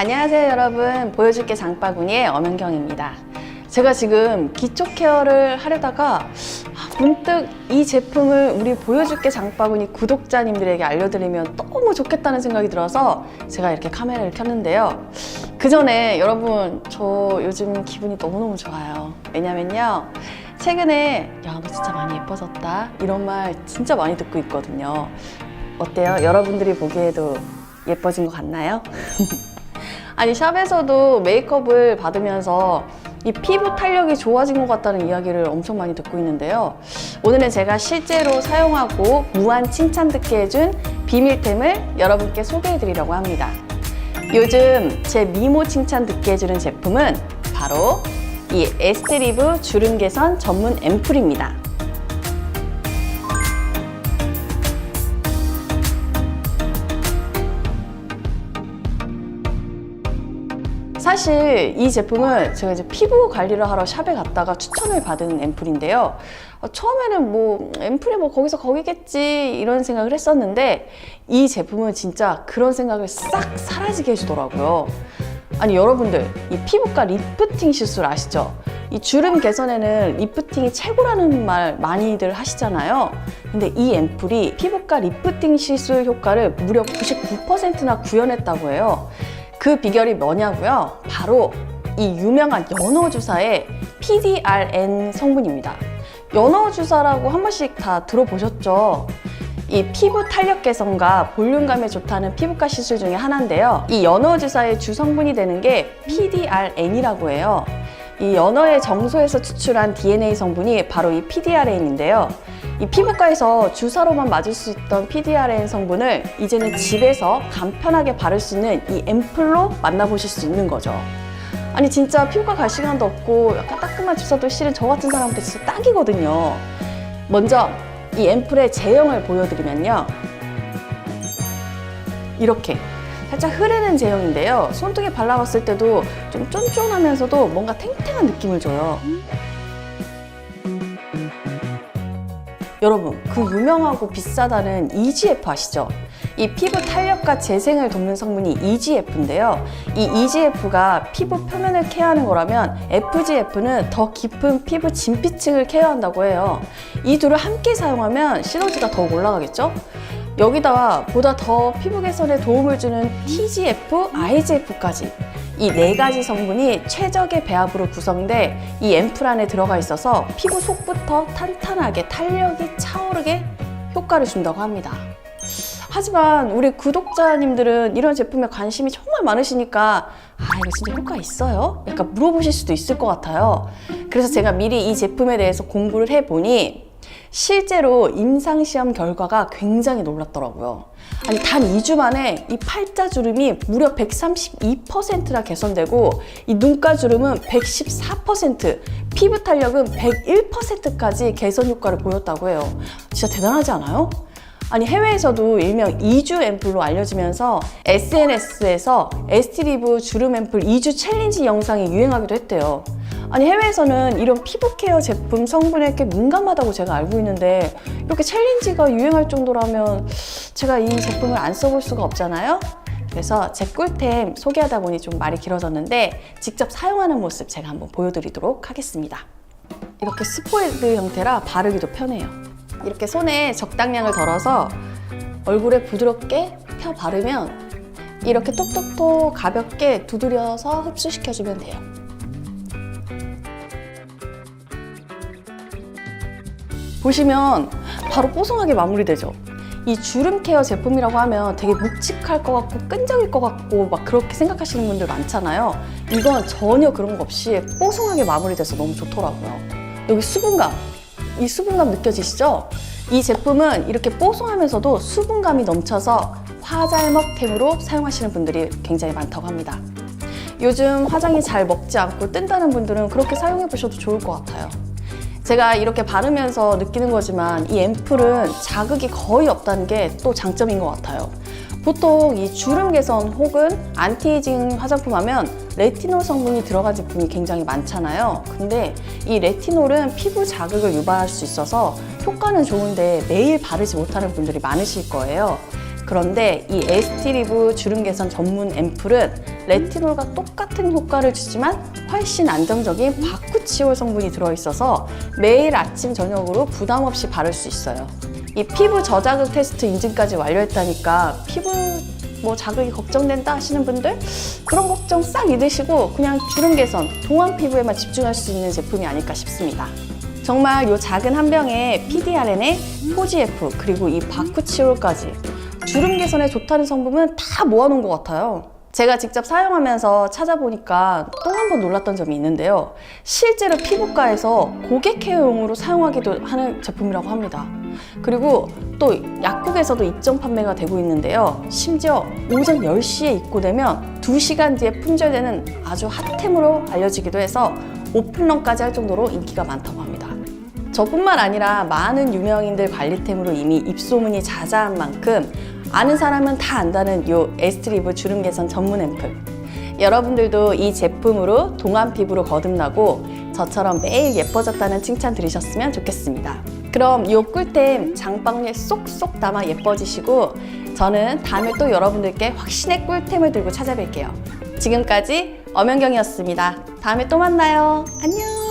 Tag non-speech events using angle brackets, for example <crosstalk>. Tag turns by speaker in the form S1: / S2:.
S1: 안녕하세요 여러분. 보여줄게 장바구니의 엄연경입니다. 제가 지금 기초 케어를 하려다가 아, 문득 이 제품을 우리 보여줄게 장바구니 구독자님들에게 알려드리면 너무 좋겠다는 생각이 들어서 제가 이렇게 카메라를 켰는데요. 그 전에 여러분 저 요즘 기분이 너무너무 좋아요. 왜냐면요 최근에 야너 진짜 많이 예뻐졌다. 이런 말 진짜 많이 듣고 있거든요. 어때요? 여러분들이 보기에도 예뻐진 것 같나요? <laughs> 아니 샵에서도 메이크업을 받으면서 이 피부 탄력이 좋아진 것 같다는 이야기를 엄청 많이 듣고 있는데요. 오늘은 제가 실제로 사용하고 무한 칭찬 듣게 해준 비밀템을 여러분께 소개해 드리려고 합니다. 요즘 제 미모 칭찬 듣게 해주는 제품은 바로 이 에스테리브 주름 개선 전문 앰플입니다. 사실 이 제품을 제가 이제 피부 관리를 하러 샵에 갔다가 추천을 받은 앰플인데요. 어, 처음에는 뭐 앰플이 뭐 거기서 거기겠지 이런 생각을 했었는데 이 제품은 진짜 그런 생각을 싹 사라지게 해주더라고요. 아니 여러분들 이 피부과 리프팅 시술 아시죠? 이 주름 개선에는 리프팅이 최고라는 말 많이들 하시잖아요. 근데 이 앰플이 피부과 리프팅 시술 효과를 무려 99%나 구현했다고 해요. 그 비결이 뭐냐고요? 바로 이 유명한 연어 주사의 PDRN 성분입니다. 연어 주사라고 한 번씩 다 들어보셨죠? 이 피부 탄력 개선과 볼륨감에 좋다는 피부과 시술 중에 하나인데요. 이 연어 주사의 주 성분이 되는 게 PDRN이라고 해요. 이 연어의 정소에서 추출한 DNA 성분이 바로 이 PDRN인데요. 이 피부과에서 주사로만 맞을 수 있던 PDRN 성분을 이제는 집에서 간편하게 바를 수 있는 이 앰플로 만나보실 수 있는 거죠. 아니 진짜 피부과 갈 시간도 없고 약간 따끔한 주사도 싫은 저 같은 사람한테 진짜 딱이거든요. 먼저 이 앰플의 제형을 보여드리면요. 이렇게 살짝 흐르는 제형인데요. 손등에 발라봤을 때도 좀 쫀쫀하면서도 뭔가 탱탱한 느낌을 줘요. 여러분, 그 유명하고 비싸다는 EGF 아시죠? 이 피부 탄력과 재생을 돕는 성분이 EGF인데요. 이 EGF가 피부 표면을 케어하는 거라면 FGF는 더 깊은 피부 진피층을 케어한다고 해요. 이 둘을 함께 사용하면 시너지가 더욱 올라가겠죠? 여기다가 보다 더 피부 개선에 도움을 주는 TGF, IGF까지 이 네 가지 성분이 최적의 배합으로 구성돼 이 앰플 안에 들어가 있어서 피부 속부터 탄탄하게 탄력이 차오르게 효과를 준다고 합니다. 하지만 우리 구독자님들은 이런 제품에 관심이 정말 많으시니까 아 이거 진짜 효과 있어요? 약간 물어보실 수도 있을 것 같아요. 그래서 제가 미리 이 제품에 대해서 공부를 해보니 실제로 임상시험 결과가 굉장히 놀랍더라고요. 아니, 단 2주 만에 이 팔자주름이 무려 132%나 개선되고, 이 눈가주름은 114%, 피부 탄력은 101%까지 개선 효과를 보였다고 해요. 진짜 대단하지 않아요? 아니 해외에서도 일명 2주 앰플로 알려지면서 SNS에서 에스티리브 주름 앰플 2주 챌린지 영상이 유행하기도 했대요. 아니 해외에서는 이런 피부 케어 제품 성분에 꽤 민감하다고 제가 알고 있는데 이렇게 챌린지가 유행할 정도라면 제가 이 제품을 안 써볼 수가 없잖아요. 그래서 제 꿀템 소개하다 보니 좀 말이 길어졌는데 직접 사용하는 모습 제가 한번 보여드리도록 하겠습니다. 이렇게 스포이드 형태라 바르기도 편해요. 이렇게 손에 적당량을 덜어서 얼굴에 부드럽게 펴 바르면 이렇게 톡톡톡 가볍게 두드려서 흡수시켜주면 돼요. 보시면 바로 뽀송하게 마무리되죠. 이 주름 케어 제품이라고 하면 되게 묵직할 것 같고 끈적일 것 같고 막 그렇게 생각하시는 분들 많잖아요. 이건 전혀 그런 거 없이 뽀송하게 마무리돼서 너무 좋더라고요. 여기 수분감, 이 수분감 느껴지시죠? 이 제품은 이렇게 뽀송하면서도 수분감이 넘쳐서 화잘먹템으로 사용하시는 분들이 굉장히 많다고 합니다. 요즘 화장이 잘 먹지 않고 뜬다는 분들은 그렇게 사용해 보셔도 좋을 것 같아요. 제가 이렇게 바르면서 느끼는 거지만 이 앰플은 자극이 거의 없다는 게 또 장점인 것 같아요. 보통 이 주름 개선 혹은 안티에이징 화장품 하면 레티놀 성분이 들어간 제품이 굉장히 많잖아요. 근데 이 레티놀은 피부 자극을 유발할 수 있어서 효과는 좋은데 매일 바르지 못하는 분들이 많으실 거예요. 그런데 이 에스티 리브 주름 개선 전문 앰플은 레티놀과 똑같은 효과를 주지만 훨씬 안정적인 바쿠치올 성분이 들어있어서 매일 아침 저녁으로 부담 없이 바를 수 있어요. 이 피부 저자극 테스트 인증까지 완료했다니까 피부 뭐 자극이 걱정된다 하시는 분들 그런 걱정 싹 잊으시고 그냥 주름 개선, 동안 피부에만 집중할 수 있는 제품이 아닐까 싶습니다. 정말 요 작은 한 병에 PDRN에 포지F 그리고 이 바쿠치올까지 주름 개선에 좋다는 성분은 다 모아놓은 것 같아요. 제가 직접 사용하면서 찾아보니까 또 한 번 놀랐던 점이 있는데요. 실제로 피부과에서 고객 케어용으로 사용하기도 하는 제품이라고 합니다. 그리고 또 약국에서도 입점 판매가 되고 있는데요. 심지어 오전 10시에 입고되면 2시간 뒤에 품절되는 아주 핫템으로 알려지기도 해서 오픈런까지 할 정도로 인기가 많다고 합니다. 저뿐만 아니라 많은 유명인들 관리템으로 이미 입소문이 자자한 만큼 아는 사람은 다 안다는 요 에스트리브 주름 개선 전문 앰플. 여러분들도 이 제품으로 동안 피부로 거듭나고 저처럼 매일 예뻐졌다는 칭찬 들으셨으면 좋겠습니다. 그럼 요 꿀템 장바구니에 쏙쏙 담아 예뻐지시고 저는 다음에 또 여러분들께 확신의 꿀템을 들고 찾아뵐게요. 지금까지 엄연경이었습니다. 다음에 또 만나요. 안녕!